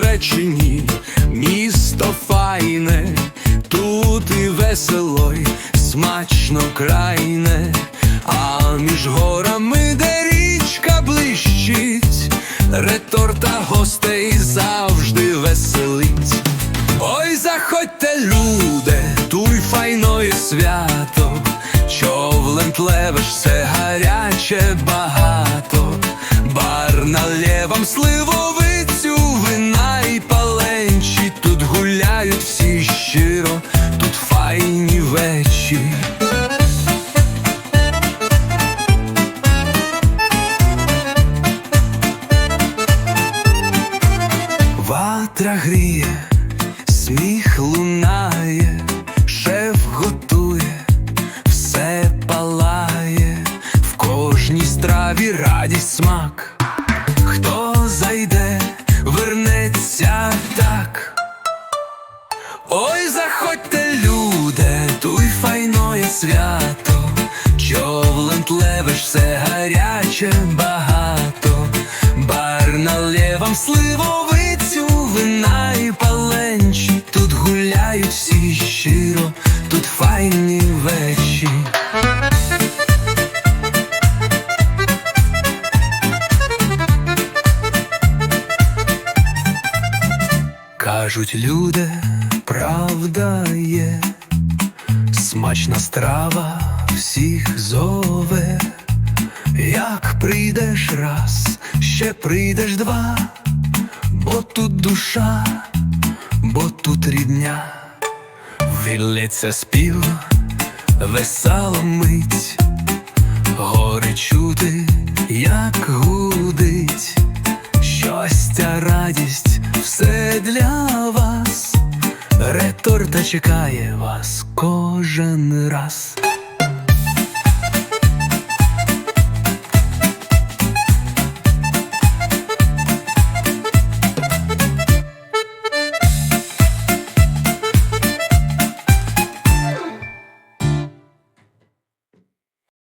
Черечині місто файне, тут і весело, і смачно крайне, а між горами, де річка блищить, реторта гостей завжди веселить. Ой, заходьте, люди, туй файної свято, човлен тлевеш все. Щиро, тут файні вечі. Ватра гріє, сміх лунає, шеф готує, все палає, в кожній страві радість смак. Хто зайде, вернеться так. Ой, заходьте, люди, туй файноє свято, човлем тлевеш все гаряче багато, бар налє вам сливовицю, вина і паленчі, тут гуляють всі щиро, тут файні вечі. Кажуть люди, правда є, смачна страва всіх зове. Як прийдеш раз, ще прийдеш два, бо тут душа, бо тут рідня, вілється спів, весела мить, гори чути, як гудить, щастя, радість, все для вас, реторта чекає вас кожен раз.